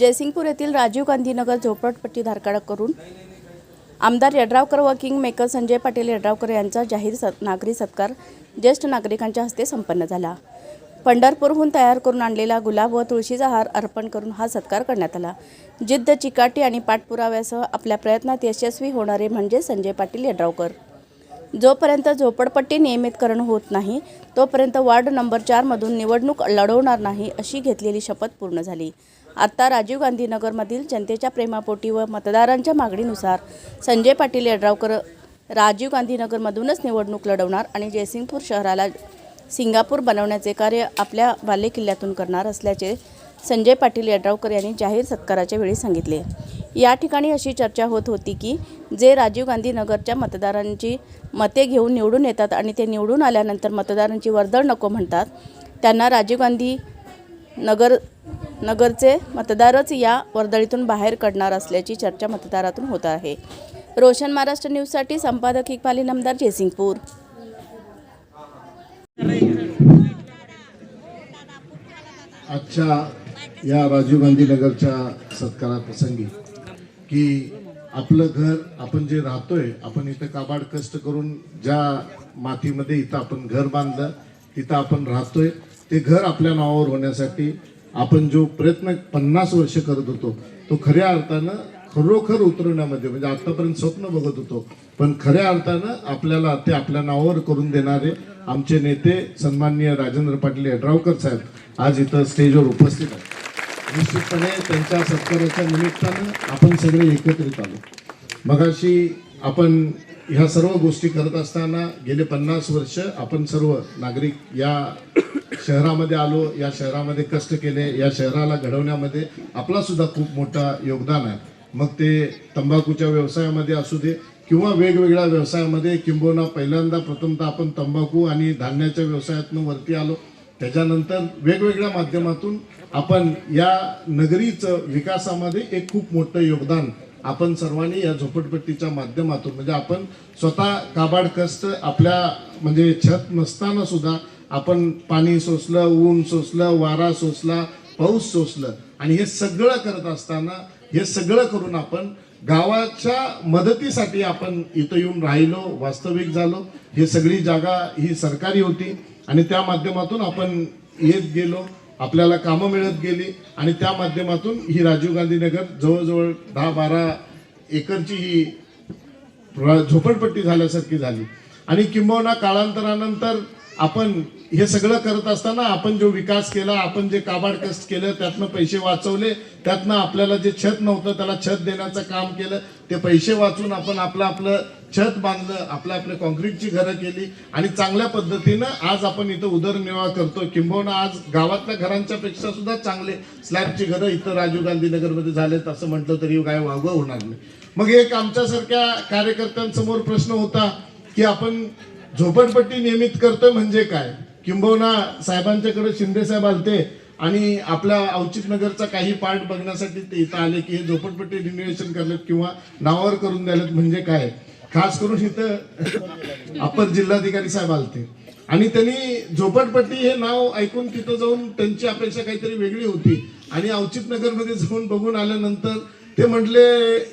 जयसिंगपूर येथील राजीव गांधीनगर झोपडपट्टी धारकाकडून आमदार यड्रावकर व किंग मेकर संजय पाटील यड्रावकर यांचा जाहीर सत् नागरी सत्कार ज्येष्ठ नागरिकांच्या हस्ते संपन्न झाला. पंढरपूरहून तयार करून आणलेला गुलाब व तुळशीचा हार अर्पण करून हा सत्कार करण्यात आला. जिद्द चिकाटी आणि पाठपुराव्यासह आपल्या प्रयत्नात यशस्वी होणारे म्हणजे संजय पाटील यड्रावकर. जोपर्यंत झोपडपट्टी नियमितकरण होत नाही तोपर्यंत वार्ड नंबर चारमधून निवडणूक लढवणार नाही अशी घेतलेली शपथ पूर्ण झाली. आत्ता राजीव गांधीनगरमधील जनतेच्या प्रेमापोटी व मतदारांच्या मागणीनुसार संजय पाटील यड्रावकर राजीव गांधीनगरमधूनच निवडणूक लढवणार आणि जयसिंगपूर शहराला सिंगापूर बनवण्याचे कार्य आपल्या बालेकिल्ल्यातून करणार असल्याचे संजय पाटील यड्रावकर यांनी जाहीर सत्काराच्या वेळी सांगितले. या ठिकाणी अशी चर्चा होत होती की जे राजीव गांधी नगरच्या मतदारांची मते घेऊन निवडून येतात आणि ते निवडून आल्यानंतर मतदारांची वर्दळ नको म्हणतात त्यांना राजीव गांधी नगर नगरचे मतदारच या वर्दळीतून बाहेर काढणार असल्याची चर्चा मतदारातून होत आहे. रोशन महाराष्ट्र न्यूजसाठी संपादक इकबाली नमदार जयसिंगपूर. आजच्या या राजीव गांधी नगरच्या सत्काराप्रसंगी की आपलं घर आपण जे राहतोय आपण इथं काबाड कष्ट करून ज्या मातीमध्ये इथं आपण घर बांधलं तिथं आपण राहतोय. ते घर आपल्या नावावर होण्यासाठी आपण जो प्रयत्न पन्नास वर्ष करत होतो तो खऱ्या अर्थानं खरोखर उतरवण्यामध्ये म्हणजे आतापर्यंत स्वप्न बघत होतो पण खऱ्या अर्थानं आपल्याला ते आपल्या नावावर करून देणारे आमचे नेते सन्माननीय राजेंद्र पाटील यड्रावकर साहेब आज इथं स्टेजवर उपस्थित आहेत. निश्चितपणे त्यांच्या सत्काराच्या निमित्तानं आपण सगळे एकत्रित आलो. मगाशी आपण ह्या सर्व गोष्टी करत असताना गेले पन्नास वर्ष आपण सर्व नागरिक या शहरामध्ये आलो या शहरामध्ये कष्ट केले या शहराला घडवण्यामध्ये आपला सुद्धा खूप मोठा योगदान आहे. मग ते तंबाखूच्या व्यवसायामध्ये असू दे किंवा वेगवेगळ्या व्यवसायामध्ये किंबहुना पहिल्यांदा प्रथमतः आपण तंबाखू आणि धान्याच्या व्यवसायातनं वरती आलो. त्याच्यानंतर वेगवेगळ्या माध्यमातून आपण या नगरीचं विकासामध्ये एक खूप मोठं योगदान आपण सर्वांनी या झोपडपट्टीच्या माध्यमातून म्हणजे आपण स्वतः काबाड कष्ट आपल्या म्हणजे छत नसताना सुद्धा आपण पाणी सोसलं ऊन सोसलं वारा सोसला पाऊस सोसलं आणि हे सगळं करत असताना हे सगळं करून आपण गावाच्या मदतीसाठी आपण इथं येऊन राहिलो वास्तविक झालो. हे सगळी जागा ही सरकारी होती. आणि त्या माध्यमातून आपण येत गेलो आपल्याला कामं मिळत गेली आणि त्या माध्यमातून ही राजीव गांधी नगर जवळजवळ दहा बारा एकरची ही झोपडपट्टी झाल्यासारखी झाली. आणि किंबहुना काळांतरानंतर आपण हे सगळं करत असताना आपण जो विकास केला आपण जे काबाड कष्ट केलं त्यातनं पैसे वाचवले त्यातनं आपल्याला जे छत नव्हतं त्याला छत देण्याचं काम केलं ते पैसे वाचून आपण आपलं आपलं छत बांधलं आपलं आपल्या कॉन्क्रीटची घरं केली आणि चांगल्या पद्धतीनं आज आपण इथं उदरनिर्वाह करतो किंबहुना आज गावातल्या घरांच्या पेक्षा सुद्धा चांगले स्लॅबची घरं इथं राजीव गांधी नगरमध्ये झालेत असं म्हटलं तरी काय वागवा होणार नाही. मग एक आमच्यासारख्या कार्यकर्त्यांसमोर प्रश्न होता की आपण झोपडपट्टी नियमित करतोय म्हणजे काय? किंबहुना साहेबांच्याकडे शिंदे साहेब आलते आणि आपल्या अवचित नगरचा काही पार्ट बघण्यासाठी ते इथं आले की हे झोपडपट्टी रिनोव्हेशन करलेत किंवा नावावर करून द्यालेत म्हणजे काय? खास करून इथं अपर जिल्हाधिकारी साहेब आलते. आणि त्यांनी झोपडपट्टी हे नाव ऐकून तिथं जाऊन त्यांची अपेक्षा काहीतरी वेगळी होती. आणि अवचित नगरमध्ये जाऊन बघून आल्यानंतर ते म्हटले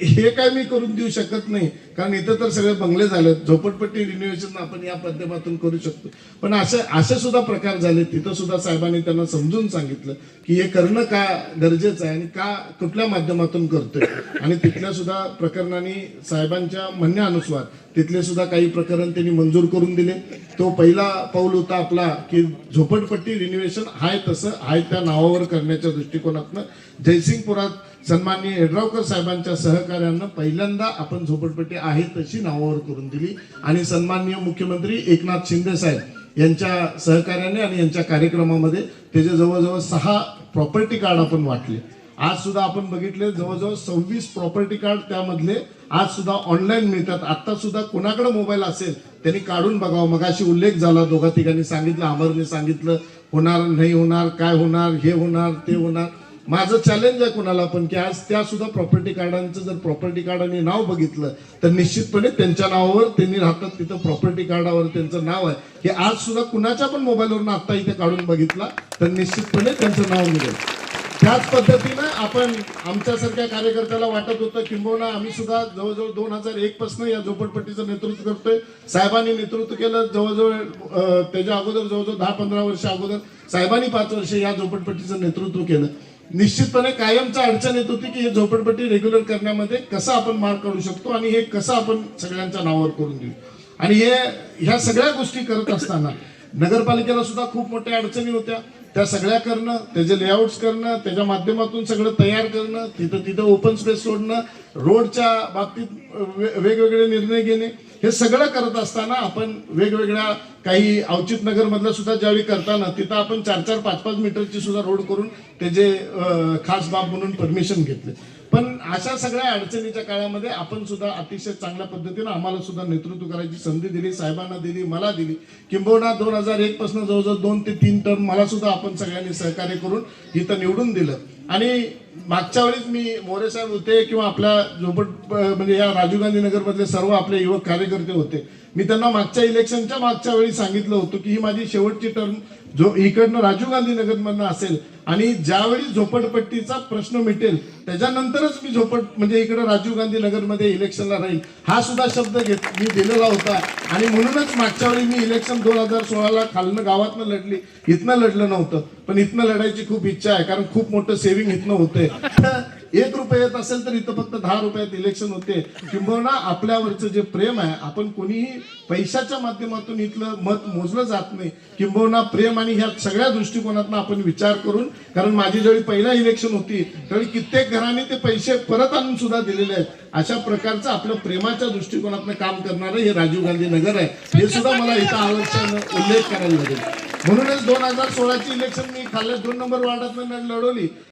हे काय मी करून देऊ शकत नाही. कारण इथं तर सगळे बंगले झाले झोपडपट्टी रिनोव्हेशन आपण या माध्यमातून करू शकतो. पण असे असे सुद्धा प्रकार झाले तिथं सुद्धा साहेबांनी त्यांना समजून सांगितलं की हे करणं का गरजेचं आहे आणि का कुठल्या माध्यमातून करतोय. आणि तिथल्या सुद्धा प्रकरणाने साहेबांच्या म्हणण्यानुसार तिथले सुद्धा काही प्रकरण त्यांनी मंजूर करून दिले. तो पहिला पाऊल होता आपला की झोपडपट्टी रिन्युएशन हाय तसं हाय त्या नावावर करण्याच्या दृष्टिकोनातनं. जयसिंगपुरात सन्माननीय येड्रावकर साहेबांच्या सहकार्यानं पहिल्यांदा आपण झोपडपट्टी आहे तशी नावावर करून दिली. आणि सन्माननीय मुख्यमंत्री एकनाथ शिंदे साहेब यांच्या सहकार्याने आणि यांच्या कार्यक्रमामध्ये त्याचे जवळजवळ सहा प्रॉपर्टी कार्ड आपण वाटले. आज सुद्धा आपण बघितले जवळजवळ सव्वीस प्रॉपर्टी कार्ड त्यामधले आज सुद्धा ऑनलाईन मिळतात. आता सुद्धा कोणाकडे मोबाईल असेल त्यांनी काढून बघावं. मगाशी उल्लेख झाला दोघा तिघांनी सांगितलं अमरने सांगितलं होणार नाही होणार काय होणार हे होणार ते होणार. माझं चॅलेंज आहे कोणाला पण की आज त्या सुद्धा प्रॉपर्टी कार्डांचं जर प्रॉपर्टी कार्डाने नाव बघितलं तर निश्चितपणे त्यांच्या नावावर त्यांनी राहतात तिथं प्रॉपर्टी कार्डावर त्यांचं नाव आहे. हे आज सुद्धा कुणाच्या पण मोबाईलवरून आत्ता इथे काढून बघितला तर निश्चितपणे त्यांचं नाव मिळेल. त्याच पद्धतीनं आपण आमच्यासारख्या कार्यकर्त्याला वाटत होतं किंबहुना आम्ही सुद्धा जवळजवळ दोन हजार एक पासून या झोपडपट्टीचं नेतृत्व करतोय. साहेबांनी नेतृत्व केलं जवळजवळ त्याच्या अगोदर जवळजवळ दहा पंधरा वर्ष अगोदर साहेबांनी पाच वर्ष या झोपडपट्टीचं नेतृत्व केलं. निश्चितपणे कायमचा अडचण येत होती की हे झोपडपट्टी रेग्युलर करण्यामध्ये कसं आपण मार्ग काढू शकतो आणि हे कसं आपण सगळ्यांच्या नावावर करून देऊ? आणि हे ह्या सगळ्या गोष्टी करत असताना नगरपालिकेला सुद्धा खूप मोठ्या अडचणी होत्या. त्या सगळ्या करणं त्याचे लेआउट्स करणं त्याच्या माध्यमातून सगळं तयार करणं तिथं तिथं ओपन स्पेस सोडणं रोडच्या बाबतीत वेगवेगळे निर्णय घेणे हे सगळं करत असताना आपण वेगवेगळ्या काही अवचित नगरमधलं सुद्धा ज्यावेळी करताना तिथं आपण चार चार पाच पाच मीटरची सुद्धा रोड करून त्याचे खास बाब म्हणून परमिशन घेतले. पण अशा सगळ्या अडचणीच्या काळामध्ये आपण सुद्धा अतिशय चांगल्या पद्धतीनं आम्हाला सुद्धा नेतृत्व करायची संधी दिली साहेबांना दिली मला दिली. किंबहुना दोन हजार एक पासून जवळजवळ दोन ते तीन टर्म मला सुद्धा आपण सगळ्यांनी सहकार्य करून इथं निवडून दिलं. आणि मागच्या वेळेस मी मोरे साहेब होते किंवा आपल्या झोपट म्हणजे या राजीव गांधी नगरमधले सर्व आपले युवक कार्यकर्ते होते. मी त्यांना मागच्या इलेक्शनच्या मागच्या वेळी सांगितलं होतं की ही माझी शेवटची टर्म जो इकडनं राजीव गांधी नगरमधनं असेल आणि ज्यावेळी झोपडपट्टीचा प्रश्न मिटेल त्याच्यानंतरच मी झोपड म्हणजे इकडे राजीव गांधी नगरमध्ये इलेक्शनला राहील हा सुद्धा शब्द घेत मी दिलेला होता. आणि म्हणूनच मागच्या वेळी मी इलेक्शन दोन हजार सोळाला खालनं गावातनं लढली इथनं लढलं नव्हतं. पण इथनं लढायची खूप इच्छा आहे कारण खूप मोठं सेव्हिंग इथनं होतंय. एक रुपये येत असेल तर इथं फक्त दहा रुपयात इलेक्शन होते. किंबहुना आपल्यावरचं जे प्रेम आहे आपण कोणीही पैशाच्या माध्यमातून इथलं मत मोजलं जात नाही. किंबहुना प्रेम आणि ह्या सगळ्या दृष्टिकोनातून आपण विचार करून कारण माझी ज्यावेळी पहिला इलेक्शन होती त्यावेळी कित्येक घरांनी ते पैसे परत आणून सुद्धा दिलेले आहेत. अशा प्रकारचं आपलं प्रेमाच्या दृष्टिकोनातनं काम करणारं हे राजीव गांधी नगर आहे. हे सुद्धा मला इथं आवश्यक उल्लेख करायला लागेल. म्हणूनच दोन हजार सोळाची इलेक्शन मी खाल्ल्या दोन नंबर वार्डात लढवली.